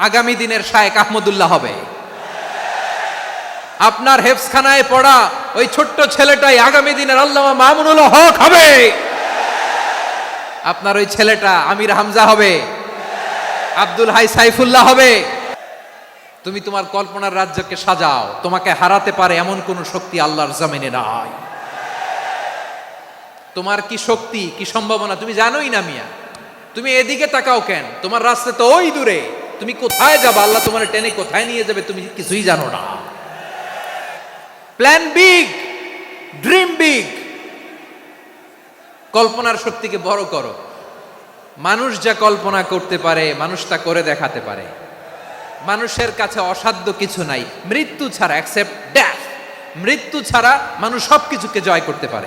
আগামী দিনের শায়েক আহমদুল্লাহ হবে। আপনার হেফসখানায় পড়া ওই ছোট্ট ছেলেটাই আগামী দিনের আল্লামা মামুনুল হক হবে। আপনার ওই ছেলেটা আমির হামজা হবে। আব্দুল হাই সাইফুল্লাহ হবে। তুমি তোমার কল্পনার রাজ্যকে সাজাও। তোমাকে হারাতে পারে এমন কোন শক্তি আল্লাহর জমিনে নাই। তোমার কি শক্তি, কি সম্ভাবনা? তুমি জানোই না মিয়া। তুমি এদিকে তাকাও কেন? তোমার রাস্তা তো ওই দূরে। তুমি কোথায় যাবে? আল্লাহ তোমার টেনে কোথায় নিয়ে যাবে তুমি কিছুই জানো না। প্ল্যান বিগ ড্রিম বিগ কল্পনার শক্তিকে বড় করো। মানুষ যা কল্পনা করতে পারে, মানুষ তা করে দেখাতে পারে। মানুষের কাছে অসাধ্য কিছু নাই। মৃত্যু ছাড়া অ্যাকসেপ্ট ড্যাথ মৃত্যু ছাড়া মানুষ সব কিছুকে জয় করতে পারে।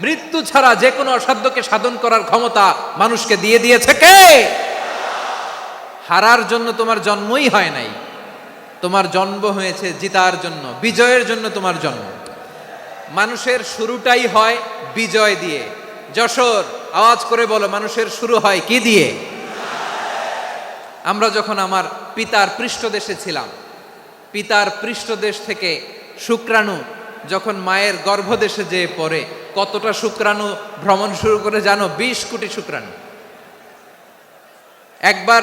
মৃত্যু ছাড়া যে কোনো অসাধ্যকে সাধন করার ক্ষমতা মানুষকে দিয়ে দিয়েছে কে? হারার জন্য তোমার জন্মই হয় নাই। তোমার জন্ম হয়েছে জিতার জন্য, বিজয়ের জন্য তোমার জন্ম। মানুষের শুরুটাই হয় বিজয় দিয়ে। যশোর, আওয়াজ করে বলো, মানুষের শুরু হয় কি দিয়ে? আমরা যখন আমার পিতার পৃষ্ঠদেশে ছিলাম, পিতার পৃষ্ঠদেশ থেকে শুক্রাণু যখন মায়ের গর্ভদেশে যেয়ে পড়ে, কতটা শুক্রাণু ভ্রমণ শুরু করে জানো? বিশ কোটি শুক্রাণু। একবার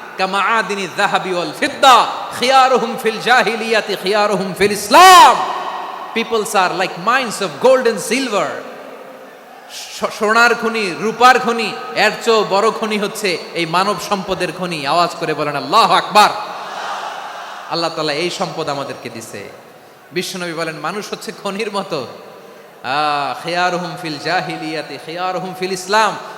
কামাআদিনি যাহাবি ওয়াল ফিদ্দা, খিয়ারুহুম ফিল জাহিলিয়াতি, খিয়ারুহুম ফিল ইসলাম। Peoples are like of gold and silver সোনার খনি, রূপার খনি, এর চেয়েও বড় খনি হচ্ছে এই মানব সম্পদের খনি। আওয়াজ করে বলেন, আল্লাহ আকবার। আল্লাহ তাআলা এই সম্পদ আমাদেরকে দিছে। বিশ্বনবী বলেন, মানুষ হচ্ছে খনির মতো। খেয়ারহুম ফিল জাহিলিয়াতে, খেয়ারহুম ফিল ইসলাম।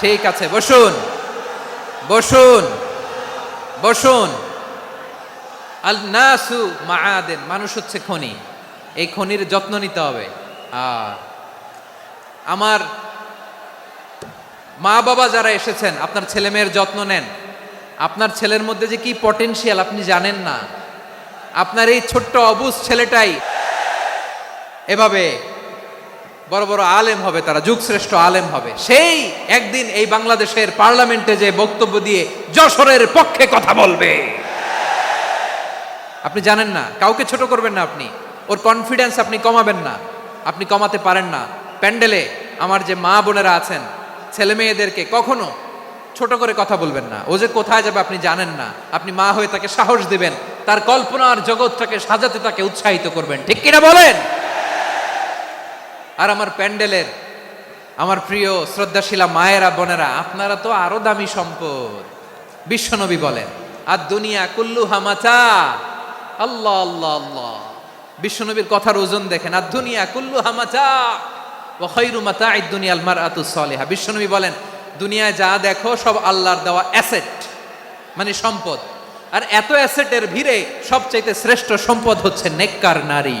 ঠিক আছে, বসুন। বসুন। বসুন। আল নাসু মাআদেন, মানুষ হচ্ছে খনি। এই খনির যত্ন নিতে হবে। আমার মা বাবা যারা এসেছেন, আপনার ছেলে মেয়ের যত্ন নেন। আপনার ছেলের মধ্যে যে কি পটেনশিয়াল আপনি জানেন না। আপনার এই ছোট্ট অবুজ ছেলেটাই এভাবে বড় বড় আলেম হবে, তারা যুগশ্রেষ্ঠ আলেম হবে। সেই একদিন এই বাংলাদেশের পার্লামেন্টে যে বক্তব্য দিয়ে যশোরের পক্ষে কথা বলবে। আপনি জানেন না, কাউকে ছোট করবেন না আপনি। ওর কনফিডেন্স আপনি কমাবেন না, আপনি কমাতে পারেন না। প্যান্ডেলে আমার যে মা বোনেরা আছেন, ছেলে মেয়েদেরকে কখনো ছোট করে কথা বলবেন না। ও যে কোথায় যাবে আপনি জানেন না। আপনি মা হয়ে তাকে সাহস দিবেন, তার কল্পনার জগৎটাকে সাজাতে তাকে উৎসাহিত করবেন। ঠিক কিনা বলেন? আর আমার প্যান্ডেলের আমার প্রিয় শ্রদ্ধাশীলা মায়েরা, বোনেরা, আপনারা তো আরও দামি সম্পদ। বিশ্বনবী বলেন আর দুনিয়া কুল্লু হামাচা আল্লাহ আল্লাহ আল্লাহ। বিশ্বনবীর কথার ওজন দেখেন আর দুনিয়া কুল্লু হামাচা ও খৈরু মাতা দুনিয়াল মার আতু সলেহা। বিশ্বনবী বলেন, দুনিয়ায় যা দেখো সব আল্লাহর দেওয়া অ্যাসেট মানে সম্পদ। আর এত অ্যাসেটের ভিড়ে সবচাইতে শ্রেষ্ঠ সম্পদ হচ্ছে নেককার নারী।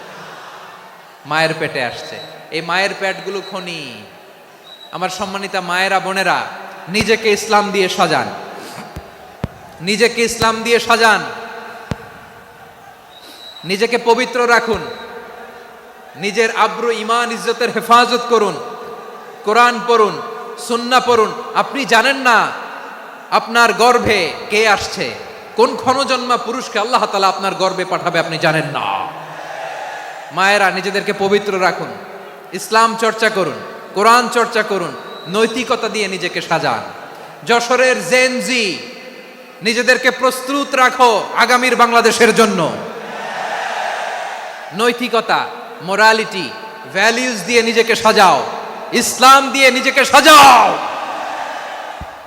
মায়ের পেটে আসছে। এই মায়ের পেটগুলো খনি। আমার সম্মানিতা মায়েরা, বোনেরা, নিজেকে ইসলাম দিয়ে সাজান। নিজেকে ইসলাম দিয়ে সাজান। নিজেকে পবিত্র রাখুন। নিজের আব্রু ইমান ইজ্জতের হেফাজত করুন। কোরআন পড়ুন, সুন্না পড়ুন। আপনি জানেন না আপনার গর্ভে কে আসছে? কোন ক্ষণজন্মা পুরুষকে আল্লাহ তালা আপনার গর্বে পাঠাবে আপনি জানেন না। মায়েরা নিজেদেরকে পবিত্র রাখুন। ইসলাম চর্চা করুন, কোরআন চর্চা করুন, নৈতিকতা দিয়ে নিজেকে সাজান। যশোরের জেনজি নিজেদেরকে প্রস্তুত রাখো আগামীর বাংলাদেশের জন্য। নৈতিকতা মোরালিটি ভ্যালিউজ দিয়ে নিজেকে সাজাও, ইসলাম দিয়ে নিজেকে সাজাও।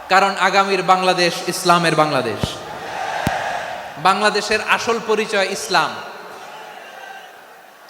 কারণ আগামীর বাংলাদেশ ইসলামের বাংলাদেশ। বাংলাদেশের আসল পরিচয় ইসলাম।